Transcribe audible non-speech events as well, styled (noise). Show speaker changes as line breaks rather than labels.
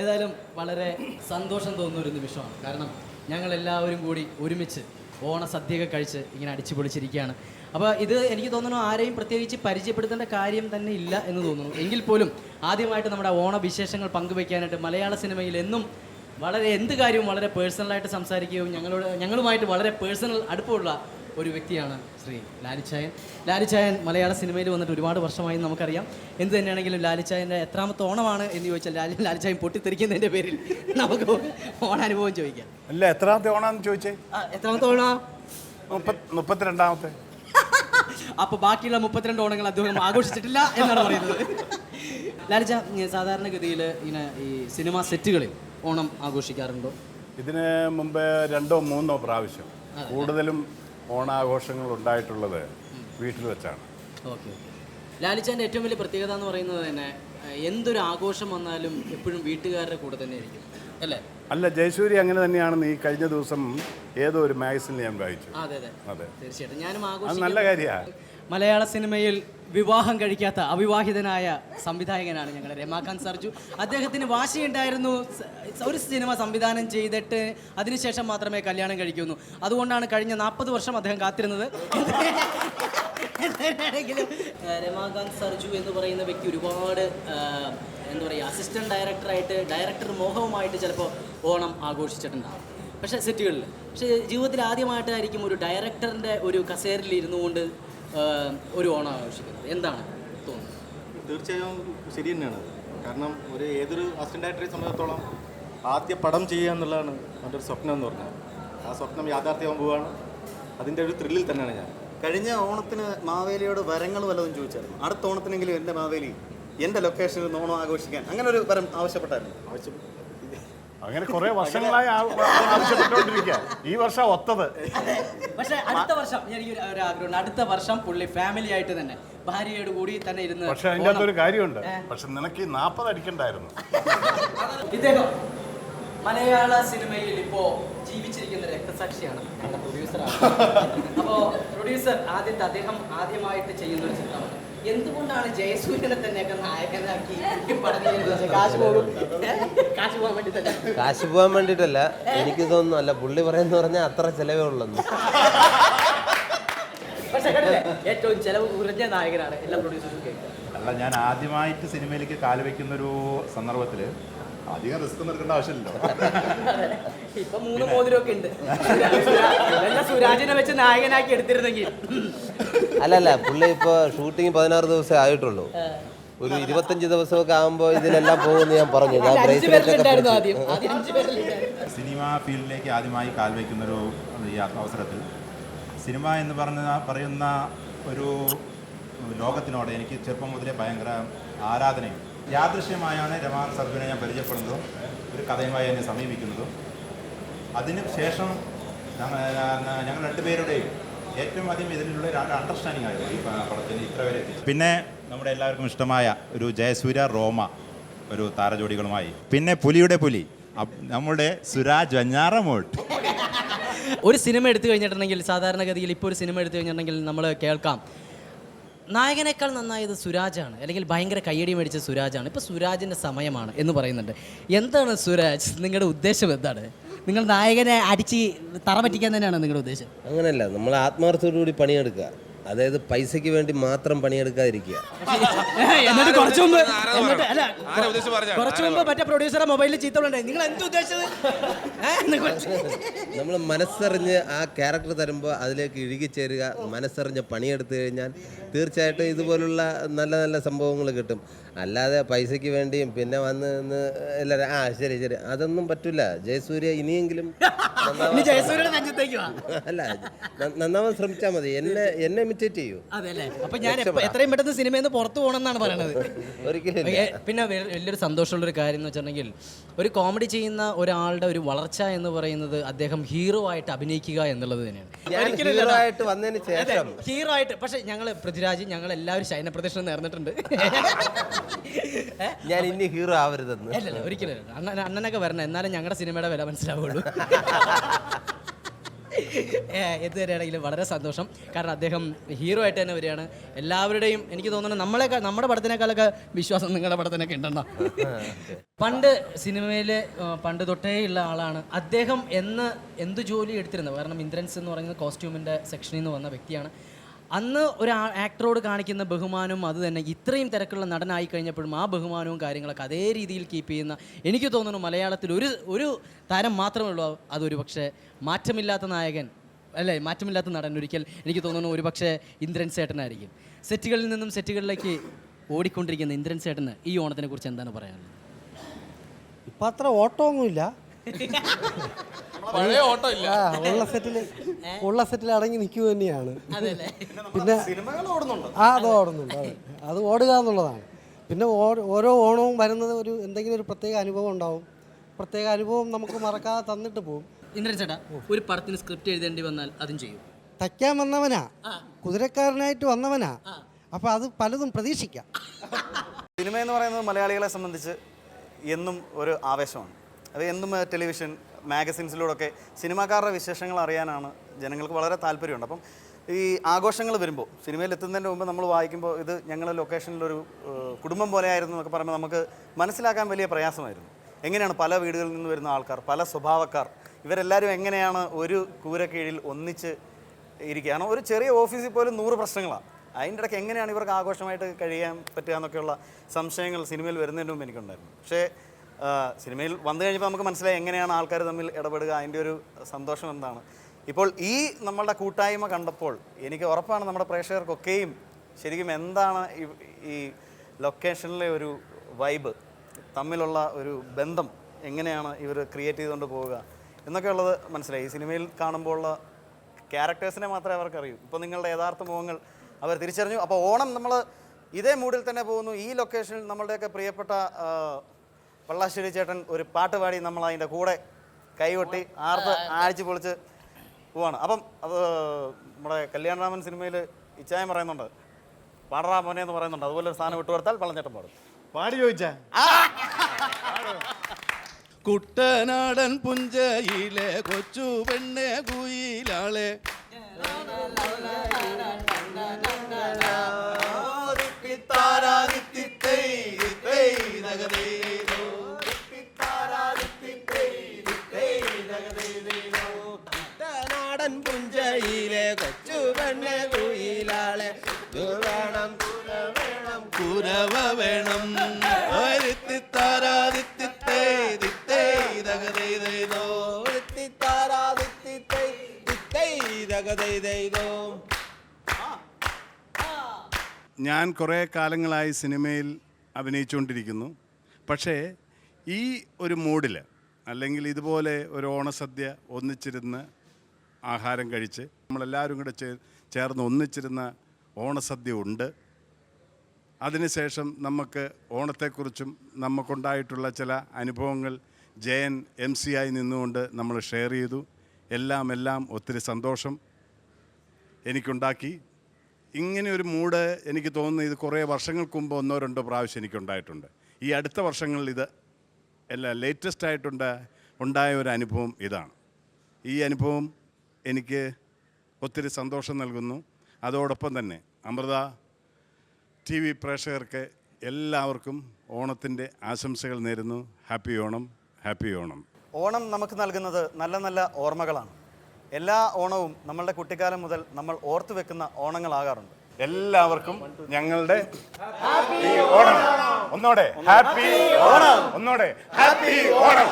ഏതായാലും വളരെ സന്തോഷം തോന്നുന്ന ഒരു നിമിഷമാണ്. കാരണം ഞങ്ങൾ എല്ലാവരും കൂടി ഒരുമിച്ച് ഓണ ഓണസദ്യയൊക്കെ കഴിച്ച് ഇങ്ങനെ അടിച്ചു പൊളിച്ചിരിക്കുകയാണ് അപ്പോൾ ഇത് എനിക്ക് തോന്നുന്നു ആരെയും പ്രത്യേകിച്ച് പരിചയപ്പെടുത്തേണ്ട കാര്യം തന്നെ ഇല്ല എന്ന് തോന്നുന്നു. എങ്കിൽ പോലും ആദ്യമായിട്ട് നമ്മുടെ ഓണ വിശേഷങ്ങൾ പങ്കുവയ്ക്കാനായിട്ട് മലയാള സിനിമയിൽ എന്നും വളരെ എന്ത് കാര്യവും വളരെ പേഴ്സണലായിട്ട് സംസാരിക്കുകയും ഞങ്ങളോട് ഞങ്ങളുമായിട്ട് വളരെ പേഴ്സണൽ അടുപ്പമുള്ള ഒരു വ്യക്തിയാണ് ശ്രീ ലാലിച്ചായൻ. ലാലിച്ചായൻ മലയാള സിനിമയിൽ വന്നിട്ട് ഒരുപാട് വർഷമായി നമുക്കറിയാം. എന്ത് തന്നെയാണെങ്കിലും ലാലിച്ചായന്റെ എത്രാമത്തെ ഓണമാണ് എന്ന് ചോദിച്ചാൽ ലാലി ലാലിച്ചായൻ പൊട്ടിത്തെറിക്കുന്നതിന്റെ പേരിൽ നമുക്ക് ഓണാനുഭവം ചോദിക്കാം.
അല്ല എത്രാമത്തെ ഓണാന്ന് ചോദിച്ചേ?
എത്രാമത്തെ ഓണാ?
മുപ്പത് മുപ്പത്തിരണ്ടാമത്തെ.
അപ്പൊ ബാക്കിയുള്ള മുപ്പത്തിരണ്ട് ഓണങ്ങൾ അദ്ദേഹം ആഘോഷിച്ചിട്ടില്ല എന്നാണ് പറയുന്നത്. ലാലിച്ച സാധാരണഗതിയിൽ ഇങ്ങനെ ഈ സിനിമാ സെറ്റുകളിൽ ഓണം ആഘോഷിക്കാറുണ്ടോ?
ഇതിന് മുമ്പ് രണ്ടോ മൂന്നോ പ്രാവശ്യം. കൂടുതലും ഓണാഘോഷങ്ങൾ ഉണ്ടായിട്ടുള്ളത് വീട്ടിൽ വെച്ചാണ്.
ഓക്കെ ലാലിച്ചാന്റെ ഏറ്റവും വലിയ പ്രത്യേകത എന്ന് പറയുന്നത് തന്നെ എന്തൊരു ആഘോഷം വന്നാലും എപ്പോഴും വീട്ടുകാരുടെ കൂടെ തന്നെ ആയിരിക്കും അല്ലേ?
അല്ല ജയസൂരി അങ്ങനെ തന്നെയാണെന്ന് ഈ കഴിഞ്ഞ ദിവസം ഏതോ ഒരു മാഗസിനിൽ ഞാൻ വായിച്ചു.
അതെ അതെ.
അതെ.
തീർച്ചയായിട്ടും. ഞാനും ആഘോഷം
നല്ല കാര്യമാണ്.
മലയാള സിനിമയിൽ വിവാഹം കഴിക്കാത്ത അവിവാഹിതനായ സംവിധായകനാണ് ഞങ്ങളുടെ രമാകാന്ത് സർജു. അദ്ദേഹത്തിന് വാശിയുണ്ടായിരുന്നു. ഒരു സിനിമ സംവിധാനം ചെയ്തിട്ട് അതിനുശേഷം മാത്രമേ കല്യാണം കഴിക്കുന്നു അതുകൊണ്ടാണ് കഴിഞ്ഞ നാൽപ്പത് വർഷം അദ്ദേഹം കാത്തിരുന്നത്. രമാകാന്ത് സർജു എന്ന് പറയുന്ന വ്യക്തി ഒരുപാട് എന്താ പറയുക അസിസ്റ്റന്റ് ഡയറക്ടറായിട്ട് ഡയറക്ടർ മോഹവുമായിട്ട് ചിലപ്പോൾ ഓണം ആഘോഷിച്ചിട്ടുണ്ടാകും പക്ഷേ സെറ്റുകളിൽ പക്ഷേ ജീവിതത്തിൽ ആദ്യമായിട്ടായിരിക്കും ഒരു ഡയറക്ടറിന്റെ ഒരു കസേരയിൽ കൊണ്ട് ഒരു ഓണം ആഘോഷിക്കുന്നത്. എന്താണ് തോന്നുന്നത്?
തീർച്ചയായും ശരി തന്നെയാണ്. കാരണം ഒരു ഏതൊരു അസിസ്റ്റന്റ് ഡയറക്ടറെ സംബന്ധിച്ചിടത്തോളം ആദ്യ പടം ചെയ്യുക എന്നുള്ളതാണ് എന്റെ ഒരു സ്വപ്നം എന്ന് പറഞ്ഞാൽ. ആ സ്വപ്നം യാഥാർത്ഥ്യമാകാൻ പോവുകയാണ്. അതിന്റെ ഒരു ത്രില്ലിൽ തന്നെയാണ് ഞാൻ. കഴിഞ്ഞ ഓണത്തിന് മാവേലിയോട് വരങ്ങൾ വല്ലതും ചോദിച്ചായിരുന്നു. അടുത്ത ഓണത്തിനെങ്കിലും എന്റെ മാവേലി എന്റെ ലൊക്കേഷനിൽ നിന്ന് ഓണം ആഘോഷിക്കാൻ അങ്ങനെ ഒരു വരം ആവശ്യപ്പെട്ടായിരുന്നു. ആവശ്യം
അങ്ങനെ കുറെ വർഷങ്ങളായി ആ- ആവശ്യപ്പെട്ടുകൊണ്ടിരിക്കുക. ഈ വർഷം ഒത്തത്.
പക്ഷേ അടുത്ത വർഷം ഞാൻ ഒരു- ഒരു ആഗ്രഹമുണ്ട്. അടുത്ത വർഷം പുള്ളി ഫാമിലി ആയിട്ട് തന്നെ ഭാര്യയോട് കൂടി തന്നെ ഇരുന്ന്
പക്ഷെ അതിന്റെ
ഒരു
അകത്തൊരു കാര്യമുണ്ട്. പക്ഷെ നിനക്ക് ഈ നാൽപ്പത് അടിക്കണ്ടായിരുന്നു.
ഇദ്ദേഹം മലയാള സിനിമയിൽ ഇപ്പോ ജീവിച്ചിരിക്കുന്ന രക്തസാക്ഷിയാണ് പ്രൊഡ്യൂസറാണ് അപ്പോ പ്രൊഡ്യൂസർ ആദ്യത്തെ അദ്ദേഹം ആദ്യമായിട്ട് ചെയ്യുന്ന ഒരു ചിത്രമാണ്. എന്തുകൊണ്ടാണ് ജയസൂര്യനെ തന്നെയൊക്കെ നായകനാക്കി പഠനം (laughs) കാശ് പോകും? കാശ് പോകാൻ
വേണ്ടിട്ടല്ല. എനിക്ക് തോന്നുന്നു അല്ല പുള്ളി പറയുന്ന പറഞ്ഞാൽ അത്ര ചെലവേ ഉള്ളെന്ന്.
ഏറ്റവും ചെലവ് കുറഞ്ഞ നായകനാണ് എല്ലാ പ്രൊഡ്യൂസേഴ്സും
അല്ല ഞാൻ ആദ്യമായിട്ട് സിനിമയിലേക്ക് കാൽ വെക്കുന്ന ഒരു സന്ദർഭത്തിൽ അധികം റിസ്ക് എടുക്കേണ്ട ആവശ്യമില്ലല്ലോ.
ഇപ്പൊ മൂന്ന് മോതിരമൊക്കെ ഉണ്ട്. സുരാജിനെ വെച്ച് നായകനാക്കി എടുത്തിരുന്നെങ്കിൽ?
അല്ലല്ല അല്ല പുള്ളി ഇപ്പൊ ഷൂട്ടിംഗ് പതിനാറ് ദിവസമേ ആയിട്ടുള്ളൂ. ഒരു ഇരുപത്തഞ്ച് ദിവസമൊക്കെ ആകുമ്പോൾ ഇതിലെല്ലാം പോകുമെന്ന് ഞാൻ പറഞ്ഞു. ഞാൻ
സിനിമ ഫീൽഡിലേക്ക് ആദ്യമായി കാൽവയ്ക്കുന്ന ഒരു അവസരത്തിൽ. സിനിമ എന്ന് പറഞ്ഞ പറയുന്ന ഒരു ലോകത്തിനോട് എനിക്ക് ചെറുപ്പം മുതലേ ഭയങ്കര ആരാധനയും യാദൃശ്യമായാണ് രമാൻ സർജുനെ ഞാൻ പരിചയപ്പെടുന്നതും ഒരു കഥയുമായി എന്നെ സമീപിക്കുന്നതും. അതിന് ശേഷം ഞങ്ങൾ ഞങ്ങൾ രണ്ടുപേരുടെയും ഏറ്റവും ആദ്യം ഇതിലുള്ള ഒരു അണ്ടർസ്റ്റാൻഡിംഗ് ആയിരുന്നു ഈ പടത്തിന് ഇത്ര വരെ പിന്നെ നമ്മുടെ എല്ലാവർക്കും ഇഷ്ടമായ ഒരു ജയസൂര്യ റോമ ഒരു താരജോഡികളുമായി. പിന്നെ പുലിയുടെ പുലി. നമ്മുടെ സുരാജ് വഞ്ഞാറമോട്ട്
ഒരു സിനിമ എടുത്തു കഴിഞ്ഞിട്ടുണ്ടെങ്കിൽ സാധാരണഗതിയിൽ ഇപ്പോൾ ഒരു സിനിമ എടുത്തു കഴിഞ്ഞിട്ടുണ്ടെങ്കിൽ നമ്മൾ കേൾക്കാം. നായകനേക്കാൾ നന്നായത് സുരാജാണ്. അല്ലെങ്കിൽ ഭയങ്കര കയ്യടി മേടിച്ച സുരാജാണ്. ഇപ്പോൾ സുരാജിന്റെ സമയമാണ് എന്ന് പറയുന്നുണ്ട്. എന്താണ് സുരാജ്? നിങ്ങളുടെ ഉദ്ദേശം എന്താണ്? നിങ്ങൾ നായകനെ അടിച്ച് തറ പറ്റിക്കാൻ തന്നെയാണ് നിങ്ങളുടെ ഉദ്ദേശം?
അങ്ങനെയല്ല. നമ്മൾ ആത്മാർത്ഥത്തോടുകൂടി പണിയെടുക്കുക. അതായത് പൈസയ്ക്ക് വേണ്ടി മാത്രം പണിയെടുക്കാതിരിക്കുക. (laughs)
എന്നിട്ട് കുറച്ച് മുമ്പ് എന്നിട്ട് അല്ല കുറച്ച് മുമ്പ് മറ്റേ പ്രൊഡ്യൂസറെ മൊബൈലിൽ ചീത്ത നിങ്ങൾ എന്ത് ഉദ്ദേശിച്ചത്? (laughs) ഏ? എന്ന് കുറച്ച്
നമ്മൾ മനസ്സറിഞ്ഞ് ആ ക്യാരക്ടർ തരുമ്പോൾ അതിലേക്ക് ഇഴുകിച്ചേരുക മനസ്സറിഞ്ഞ് പണിയെടുത്തു കഴിഞ്ഞാൽ തീർച്ചയായിട്ടും ഇതുപോലുള്ള നല്ല നല്ല സംഭവങ്ങൾ കിട്ടും. അല്ലാതെ പൈസയ്ക്ക് വേണ്ടിയും പിന്നെ വന്ന് നിന്ന് എല്ലാവരും ആ ശരി ശരി. അതൊന്നും പറ്റില്ല ജയസൂര്യ ഇനിയെങ്കിലും (laughs) നന്നാവാൻ
ജയസൂര്യയുടെ നെഞ്ചത്തേക്ക് വാ.
അല്ല ന- നന്നാവാൻ ശ്രമിച്ചാൽ മതി. എന്നെ എന്നെ ഇമിറ്റേറ്റ് ചെയ്യൂ.
അതെ അല്ലേ അപ്പൊ ഞാൻ എപ്പ- എത്രയും പെട്ടെന്ന് സിനിമയിൽ നിന്ന് പുറത്തു പോകണം എന്നാണ് പറയണത്.
ഒരിക്കലും
ഏ, പിന്നെ വലിയൊരു സന്തോഷമുള്ള ഒരു കാര്യം എന്ന് വെച്ചിട്ടുണ്ടെങ്കിൽ ഒരു കോമഡി ചെയ്യുന്ന ഒരാളുടെ ഒരു വളർച്ച എന്ന് പറയുന്നത് അദ്ദേഹം ഹീറോ ആയിട്ട് അഭിനയിക്കുക എന്നുള്ളത് തന്നെയാണ്.
ഞാൻ ഹീറോ ആയിട്ട് വന്നതിന് ശേഷം.
ഹീറോ ആയിട്ട് പക്ഷെ ഞങ്ങൾ പൃഥ്വിരാജ് ഞങ്ങൾ എല്ലാവരും ശയന പ്രദർശനം നേർന്നിട്ടുണ്ട്. ഏ?
ഞാൻ ഇനി ഹീറോ ആവരുതെന്ന്.
അല്ലല്ല ഒരിക്കലും അല്ല. അണ്ണൻ അണ്ണനൊക്കെ വരണം. എന്നാലും ഞങ്ങളുടെ സിനിമയുടെ വില മനസ്സിലാവുള്ളൂ. എത്തുവരെയാണെങ്കിലും വളരെ സന്തോഷം. കാരണം അദ്ദേഹം ഹീറോ ആയിട്ട് തന്നെ വരികയാണ്. എല്ലാവരുടെയും എനിക്ക് തോന്നുന്നു നമ്മളെ നമ്മുടെ പടത്തിനേക്കാളൊക്കെ വിശ്വാസം നിങ്ങളുടെ പടത്തിനൊക്കെ ഉണ്ടെന്നാ. പണ്ട് സിനിമയിൽ പണ്ട് തൊട്ടേ ഉള്ള ആളാണ്. അദ്ദേഹം എന്ന് എന്ത് ജോലി എടുത്തിരുന്നത് കാരണം ഇന്ദ്രൻസ് എന്ന് പറയുന്നത് കോസ്റ്റ്യൂമിന്റെ സെക്ഷനിൽ നിന്ന് വന്ന വ്യക്തിയാണ്. അന്ന് ഒരു ആക്ടറോട് കാണിക്കുന്ന ബഹുമാനവും അത് തന്നെ. ഇത്രയും തിരക്കുള്ള നടനായി കഴിഞ്ഞപ്പോഴും ആ ബഹുമാനവും കാര്യങ്ങളൊക്കെ അതേ രീതിയിൽ കീപ്പ് ചെയ്യുന്ന എനിക്ക് തോന്നുന്നു മലയാളത്തിൽ ഒരു ഒരു താരം മാത്രമേ ഉള്ളൂ. അതൊരു പക്ഷേ മാറ്റമില്ലാത്ത നായകൻ അല്ലേ? മാറ്റമില്ലാത്ത നടൻ ഒരിക്കൽ എനിക്ക് തോന്നുന്നു ഒരു പക്ഷേ ഇന്ദ്രൻ ചേട്ടനായിരിക്കും സെറ്റുകളിൽ നിന്നും സെറ്റുകളിലേക്ക് ഓടിക്കൊണ്ടിരിക്കുന്ന ഇന്ദ്രൻ ചേട്ടന് ഈ ഓണത്തിനെ കുറിച്ച് എന്താണ് പറയാനുള്ളത്?
ഇപ്പം അത്ര ഓട്ടമൊന്നുമില്ല. (laughs)
പഴയ ഓട്ടം ഇല്ല
ആ ഉള്ള സെറ്റിൽ ഉള്ള സെറ്റിൽ അടങ്ങി നിൽക്കുക തന്നെയാണ്.
അതല്ലേ
പിന്നെ
സിനിമകൾ ഓടുന്നുണ്ട്.
ആ അത് ഓടുന്നുണ്ട് അതെ. അത് ഓടുക എന്നുള്ളതാണ്. പിന്നെ ഓ- ഓരോ ഓണവും വരുന്നത് ഒരു എന്തെങ്കിലും ഒരു പ്രത്യേക അനുഭവം ഉണ്ടാവും. പ്രത്യേക അനുഭവം നമുക്ക് മറക്കാതെ തന്നിട്ട് പോകും.
ഇന്ദ്രൻ ചേട്ടാ ഒരു പടത്തിന് സ്ക്രിപ്റ്റ് എഴുതേണ്ടി വന്നാൽ അതും ചെയ്യും.
തയ്ക്കാൻ വന്നവനാ. കുതിരക്കാരനായിട്ട് വന്നവനാ. അപ്പോൾ അത് പലതും പ്രതീക്ഷിക്കാം.
സിനിമ എന്ന് പറയുന്നത് മലയാളികളെ സംബന്ധിച്ച് എന്നും ഒരു ആവേശമാണ്. അത് എന്നും ടെലിവിഷൻ മാഗസിൻസിലൂടെയൊക്കെ സിനിമാക്കാരുടെ വിശേഷങ്ങൾ അറിയാനാണ് ജനങ്ങൾക്ക് വളരെ താല്പര്യമുണ്ട്. അപ്പം ഈ ആഘോഷങ്ങൾ വരുമ്പോൾ സിനിമയിൽ എത്തുന്നതിന്റെ മുമ്പ് നമ്മൾ വായിക്കുമ്പോൾ ഇത് ഞങ്ങളുടെ ലൊക്കേഷനിലൊരു കുടുംബം പോലെ ആയിരുന്നു എന്നൊക്കെ പറയുമ്പോൾ നമുക്ക് മനസ്സിലാക്കാൻ വലിയ പ്രയാസമായിരുന്നു. എങ്ങനെയാണ് പല വീടുകളിൽ നിന്ന് വരുന്ന ആൾക്കാർ പല സ്വഭാവക്കാർ ഇവരെല്ലാവരും എങ്ങനെയാണ് ഒരു കൂര കീഴിൽ ഒന്നിച്ച് ഇരിക്കുകയാണ്? ഒരു ചെറിയ ഓഫീസിൽ പോലും നൂറ് പ്രശ്നങ്ങളാണ്. അതിന്റെ ഇടയ്ക്ക് എങ്ങനെയാണ് ഇവർക്ക് ആഘോഷമായിട്ട് കഴിയാൻ പറ്റുക എന്നൊക്കെയുള്ള സംശയങ്ങൾ സിനിമയിൽ വരുന്നതിന് മുമ്പ് എനിക്കുണ്ടായിരുന്നു. പക്ഷേ സിനിമയിൽ വന്നു കഴിഞ്ഞപ്പോൾ നമുക്ക് മനസ്സിലായി എങ്ങനെയാണ് ആൾക്കാർ തമ്മിൽ ഇടപെടുക അതിന്റെ ഒരു സന്തോഷം എന്താണ്. ഇപ്പോൾ ഈ നമ്മളുടെ കൂട്ടായ്മ കണ്ടപ്പോൾ എനിക്ക് ഉറപ്പാണ് നമ്മുടെ പ്രേക്ഷകർക്കൊക്കെയും ശരിക്കും എന്താണ് ഈ- ലൊക്കേഷനിലെ ഒരു വൈബ് തമ്മിലുള്ള ഒരു ബന്ധം എങ്ങനെയാണ് ഇവർ ക്രിയേറ്റ് ചെയ്തുകൊണ്ട് പോവുക എന്നൊക്കെയുള്ളത് മനസ്സിലായി. ഈ സിനിമയിൽ കാണുമ്പോൾ ഉള്ള ക്യാരക്ടേഴ്സിനെ മാത്രമേ അവർക്കറിയൂ. ഇപ്പോൾ നിങ്ങളുടെ യഥാർത്ഥ മുഖങ്ങൾ അവർ തിരിച്ചറിഞ്ഞു. അപ്പോൾ ഓണം നമ്മൾ ഇതേ മൂഡിൽ തന്നെ പോകുന്നു. ഈ ലൊക്കേഷനിൽ നമ്മളുടെയൊക്കെ പ്രിയപ്പെട്ട പള്ളാശ്ശേരി ചേട്ടൻ ഒരു പാട്ട് പാടി നമ്മൾ അതിന്റെ കൂടെ കൈകൊട്ടി ആർത്ത് ആഴ്ച പൊളിച്ച് പോവാണ് അപ്പം അത് നമ്മുടെ കല്യാണരാമൻ സിനിമയിൽ ഇച്ചായം പറയുന്നുണ്ട് പാടറാ മോനെ എന്ന് പറയുന്നുണ്ട് അതുപോലെ ഒരു സാധനം വിട്ടുകൊടുത്താൽ പള്ളഞ്ചേട്ടൻ പാടും
പാടി ചോദിച്ചാ
കുട്ടനാടൻ പുഞ്ചയിലെ കൊച്ചു പെണ്ണെ കുയിലാളെ
നാടൻ ദഗദൈദൈദോ
ഞാൻ കുറേ കാലങ്ങളായി സിനിമയിൽ അഭിനയിച്ചുകൊണ്ടിരിക്കുന്നു. പക്ഷേ ഈ ഒരു മൂഡിൽ അല്ലെങ്കിൽ ഇതുപോലെ ഒരു ഓണസദ്യ ഒന്നിച്ചിരുന്ന് ആഹാരം കഴിച്ച് നമ്മളെല്ലാവരും കൂടെ ചേ ചേർന്ന് ഒന്നിച്ചിരുന്ന ഓണസദ്യ ഉണ്ട്. അതിനുശേഷം നമുക്ക് ഓണത്തെക്കുറിച്ചും നമുക്കുണ്ടായിട്ടുള്ള ചില അനുഭവങ്ങൾ ജയൻ എം സി ആയി നിന്നുകൊണ്ട് നമ്മൾ ഷെയർ ചെയ്തു. എല്ലാം എല്ലാം ഒത്തിരി സന്തോഷം എനിക്കുണ്ടാക്കി. ഇങ്ങനെ ഒരു മൂഡ് എനിക്ക് തോന്നുന്നു ഇത് കുറേ വർഷങ്ങൾക്ക് മുമ്പ് ഒന്നോ രണ്ടോ പ്രാവശ്യം എനിക്കുണ്ടായിട്ടുണ്ട്. ഈ അടുത്ത വർഷങ്ങളിൽ ഇത് എല്ലാ ലേറ്റസ്റ്റ് ആയിട്ടുണ്ട്. ഉണ്ടായ ഒരു അനുഭവം ഇതാണ്. ഈ അനുഭവം എനിക്ക് ഒത്തിരി സന്തോഷം നൽകുന്നു. അതോടൊപ്പം തന്നെ അമൃത ടി വി പ്രേക്ഷകർക്ക് എല്ലാവർക്കും ഓണത്തിന്റെ ആശംസകൾ നേരുന്നു. ഹാപ്പി ഓണം. ഹാപ്പി ഓണം.
ഓണം നമുക്ക് നൽകുന്നത് നല്ല നല്ല ഓർമ്മകളാണ്. എല്ലാ ഓണവും നമ്മളുടെ കുട്ടിക്കാലം മുതൽ നമ്മൾ ഓർത്തു വെക്കുന്ന ഓണങ്ങളാകാറുണ്ട്.
എല്ലാവർക്കും ഞങ്ങളുടെ ഹാപ്പി ഓണം. ഒന്നോടെ ഹാപ്പി ഓണം. ഒന്നോടെ ഹാപ്പി ഓണം.